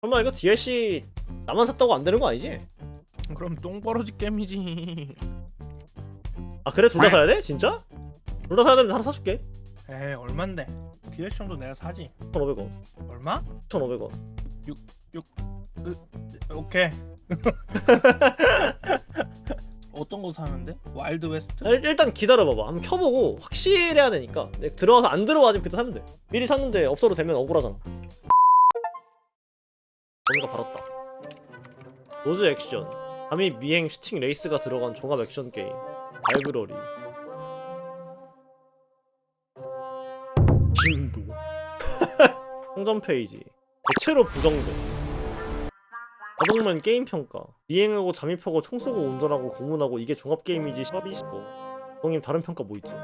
설마 이거 DLC 나만 샀다고 안 되는 거 아니지? 그럼 똥버러지 게임이지. 아 그래 둘 다 사야 돼? 진짜? 둘 다 사야 되면 하나 사줄게 에이 얼만데? DLC 정도 내가 사지. 1,500원 얼마? 1,500원 오케이. 어떤 거 사는데? 와일드 웨스트? 일- 일단 기다려봐봐 한번 켜보고 확실해야 되니까 내- 들어와서 안 들어와지면 그때 사면 돼 미리 샀는데 없어도 되면 억울하잖아 뭔가 발았다. 로즈 액션. 감히 미행 슈팅 레이스가 들어간 종합 액션 게임. 라이브러리. 진도. 상점 페이지. 대체로 부정돼 자동문 게임 평가. 비행하고 잠입하고 총 쏘고 운전하고 고문하고 이게 종합 게임이지 셔비시고 형님 다른 평가 뭐 있죠?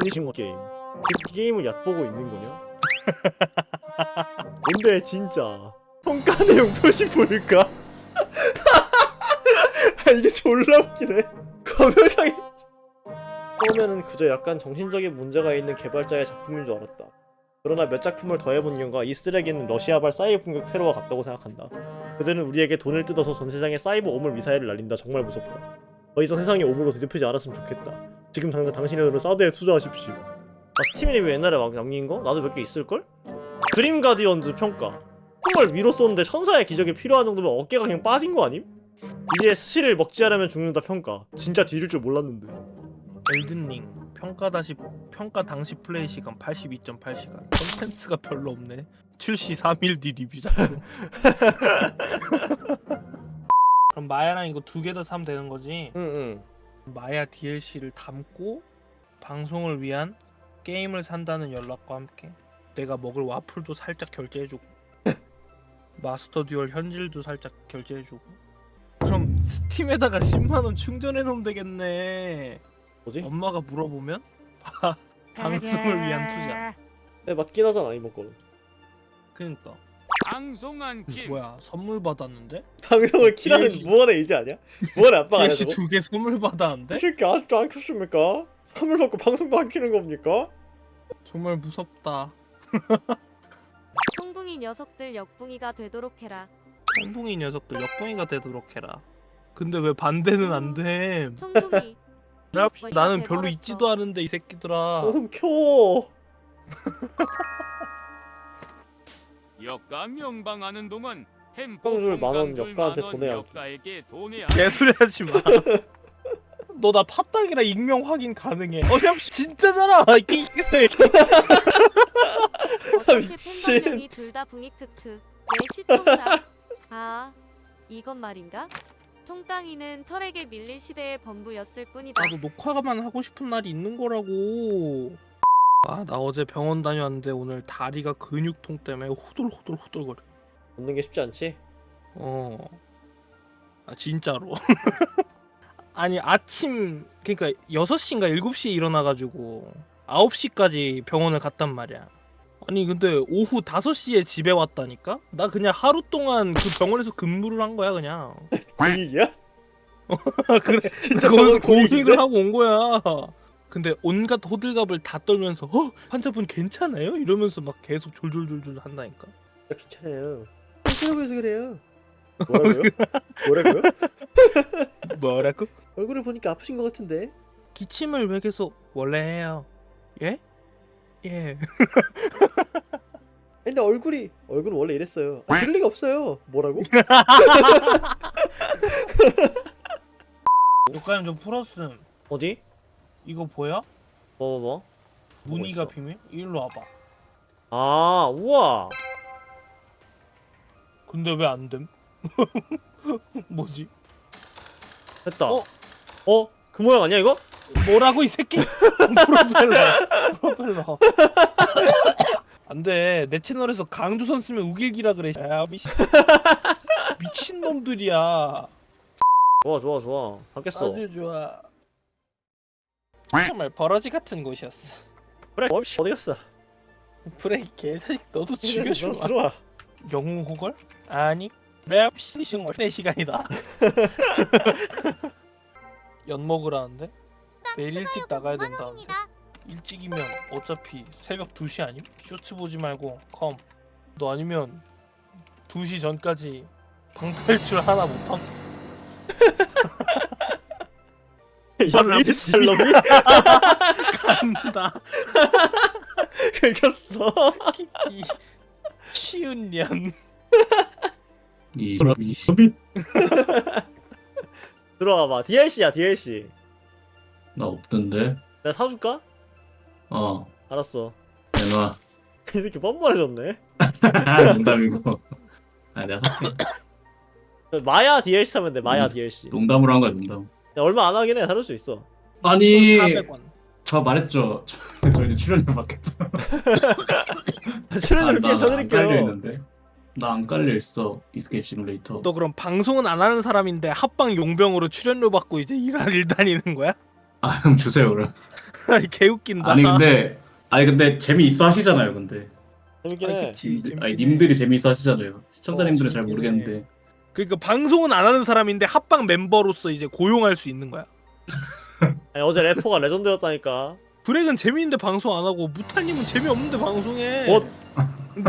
인리싱어 게임. 그 게임을 얕보고 있는 거냐? 뭔데 진짜 평가 내용 표시 볼까? 이게 졸라 웃기네. 검열당해 처음에는 그저 약간 정신적인 문제가 있는 개발자의 작품인 줄 알았다. 그러나 몇 작품을 더 해본 결과 이 쓰레기는 러시아발 사이버 공격 테러와 같다고 생각한다. 그들은 우리에게 돈을 뜯어서 전 세상에 사이버 오물 미사일을 날린다. 정말 무섭다. 더 이상 세상이 오물로 뒤덮이지 않았으면 좋겠다. 지금 당장 당신의 돈을 사드에 투자하십시오. 아 스팀 리뷰 옛날에 막 남긴 거? 나도 몇 개 있을걸? 그림 가디언즈 평가 총을 위로 쏘는데 천사의 기적이 필요한 정도면 어깨가 그냥 빠진 거 아님? 이제 스시를 먹지 않으면 죽는다 평가 진짜 뒤질 줄 몰랐는데 엘든링 평가 다시 평가 당시 플레이 시간 82.8시간. 컨텐츠가 별로 없네. 출시 3일 뒤 리뷰 작품. 그럼 마야랑 이거 두 개 다 사면 되는 거지? 응응 마야 DLC를 담고 방송을 위한 게임을 산다는 연락과 함께 내가 먹을 와플도 살짝 결제해주고 마스터 듀얼 현질도 살짝 결제해주고 그럼 스팀에다가 10만원 충전해놓으면 되겠네 뭐지? 엄마가 물어보면 방송을 위한 투자 네 맞긴 하잖아 이번 거는 그니까 방송한 김 뭐야 선물 받았는데? 방송을 키라는 DLC. 무한의 의지 아니야? 무한의 압박 아니야 DLC 저거? 두개 선물 받았는데? 이 새끼 아직도 안 켰습니까? 선물 받고 방송도 안 키는 겁니까? 정말 무섭다 성붕이 녀석들 역붕이가 되도록 해라. 성붕이 녀석들 역동이가 되도록 해라 근데 왜 반대는 안돼 성붕이. 야, 이거 나는 돼버렸어. 별로 있지도 않은데 이 새끼들아. 방송 켜 역가 명방하는 동안 평줄 만 원, 템포 역가한테 돈 내야지. 역가에게 돈에 개소리 하지 마. 너나 팟당이라 익명 확인 가능해. 어형 진짜잖아. 이 개새끼. 어떻게 미친. 팬방명이 둘 다 붕이 크크. 내 시청자. 아, 이건 말인가? 통땅이는 털에게 밀린 시대의 범부였을 뿐이다. 나도 녹화만 하고 싶은 날이 있는 거라고. 아 나 어제 병원 다녀왔는데 오늘 다리가 근육통 때문에 호돌호돌 호돌거려. 얻는 게 쉽지 않지? 어. 아 진짜로. 아니 아침 그러니까 6시인가 7시에 일어나 가지고 9시까지 병원을 갔단 말이야. 아니 근데 오후 5시에 집에 왔다니까? 나 그냥 하루 동안 그 병원에서 근무를 한 거야 그냥. 공익이야? 그래. 진짜 거기서 병원 공익인데? 공익을 하고 온 거야. 근데 온갖 호들갑을 다 떨면서 어 환자분 괜찮아요? 이러면서 막 계속 졸졸졸졸 한다니까. 아, 괜찮아요 괜찮아서 그래요 뭐라고요? 뭐라고요? 뭐라고? 얼굴을 보니까 아프신 것 같은데 기침을 왜 계속 원래 해요? 예? 예. 근데 얼굴이 얼굴은 원래 이랬어요 아, 그럴 리가 없어요 뭐라고? 녹화는 좀 풀었음. 어디? 이거 보여? 뭐 뭐 뭐? 무늬가 있어? 비밀? 일로 와봐. 아 우와 근데 왜 안 됨? 뭐지? 됐다 어? 어? 그 모양 아니야 이거? 뭐라고 이 새끼? 프로펠러. 프로펠러. 안 돼 내 채널에서 강조선 쓰면 우길기라 그래. 야 미친 미친 놈들이야. 좋아 좋아 좋아 바뀌었어 아주 좋아. 정말 버러지 같은 곳이었어. 그래 어, 씨, 어디 갔어? 브레이 개새끼 너도 너 죽여줘. 들어와 영웅 호걸? 아니 맵 시싱월 내 시간이다. 연 먹으라는데? 내일 일찍 나가야 된다는데. 일찍이면 어차피 새벽 2시 아님? 쇼츠 보지 말고 컴. 너 아니면 2시 전까지 방탈출 하나 못함? 얄리 샬롬이 간다. 긁혔어. 이 쉬운 년. 이 사람이 섭이 들어와봐. DLC야 DLC 나 없던데. 내가 사줄까? 어 알았어 내놔. 이 새끼 뻔뻔해졌네 농담이고. 아 내가 살게. 마야 DLC 사면 돼 마야 음. DLC 농담으로 한 거야 농담. 야, 얼마 안 하긴 해 사줄 수 있어 아니 400원 저 말했죠. 저, 저 이제 출연료 받겠. 출연료 게임 아, 쳐드릴게요 있는데. 나 안 깔려 있어. 이스케이프 시뮬레이터. 너 그럼 방송은 안 하는 사람인데 합방 용병으로 출연료 받고 이제 일, 일 다니는 거야? 아 그럼 주세요 그럼. 아니 개웃긴다 아니 근데 아니 근데 재미 있어 하시잖아요 근데. 재밌긴 아니, 해 그치, 재밌긴 아니 해. 님들이 재미있어 하시잖아요. 시청자님들은 어, 잘 재밌긴 모르겠는데. 그러니까 방송은 안 하는 사람인데 합방 멤버로서 이제 고용할 수 있는 거야 아니 어제 래퍼가 레전드였다니까 브렉은 재미있는데 방송 안 하고 무탈님은 재미없는데 방송해 뭐?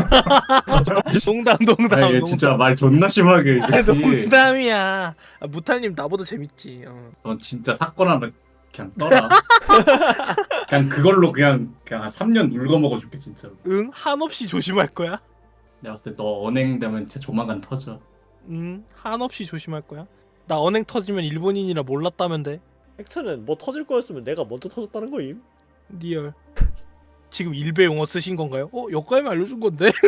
농담 농담 아니 얘 진짜 말 존나 심하게 이 새끼. 농담이야 아, 무탈님 나보다 재밌지 어. 넌 진짜 사건 하면 그냥 떠라. 그냥 그걸로 그냥 그냥 한 3년 울거 먹어줄게 진짜로. 응? 한없이 조심할 거야? 내가 봤을 때 너 언행 되면 진짜 조만간 터져. 응 한없이 조심할 거야 나 언행 터지면 일본인이라 몰랐다면 돼 팩트는 뭐 터질 거였으면 내가 먼저 터졌다는 거임 리얼 지금 일베 용어 쓰신 건가요? 어? 역가임이 알려준 건데?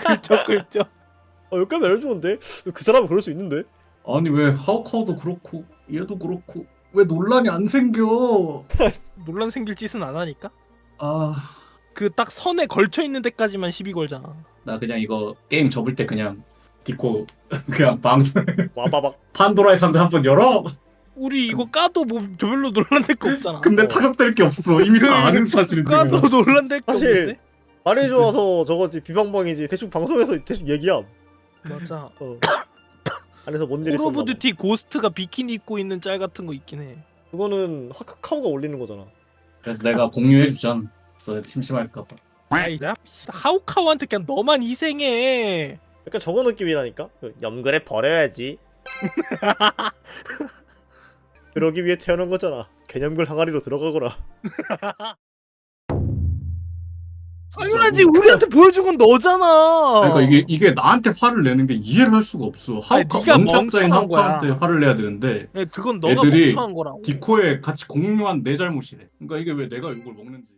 그렇죠 그렇죠 어 여기까지 알려주는데 그 사람은 그럴 수 있는데 아니 왜 하우카우도 그렇고 얘도 그렇고 왜 논란이 안 생겨? 논란 생길 짓은 안 하니까 아. 그 딱 선에 걸쳐 있는 데까지만 시비 걸잖아 나 그냥 이거 게임 접을 때 그냥 디코 그냥 방송 와바박 판도라의 상자 한 번 열어. 우리 이거 까도 뭐 별로 논란될 거 없잖아 근데 어. 타격될 게 없어. 이미 그- 다 아는 사실인데. 까도 뭐. 논란될 거 사실- 없는데? 말이 좋아서 저거지 비방방이지 대충 방송에서 대충 얘기함 맞아 어. 안에서 뭔 일이 콜 오브 있었나 봐. 듀티 고스트가 비키니 입고 있는 짤 같은 거 있긴 해. 그거는 하카카오가 올리는 거잖아. 그래서 내가 공유해 주잖아. 너네 심심할까 봐. 아이 야 하우카우한테 그냥 너만 희생해. 약간 저거 느낌이라니까? 그 염그래 버려야지. 그러기 위해 태어난 거잖아. 개념글 항아리로 들어가거라 당연하지 우리한테 보여준 건 너잖아 그러니까 이게 이게 나한테 화를 내는 게 이해를 할 수가 없어. 하우카 네가 원작자인 멍청한 거야. 하우카한테 화를 내야 되는데 야, 그건 너가 애들이 멍청한 거라고 디코에 같이 공유한 내 잘못이래. 그러니까 이게 왜 내가 이걸 먹는지.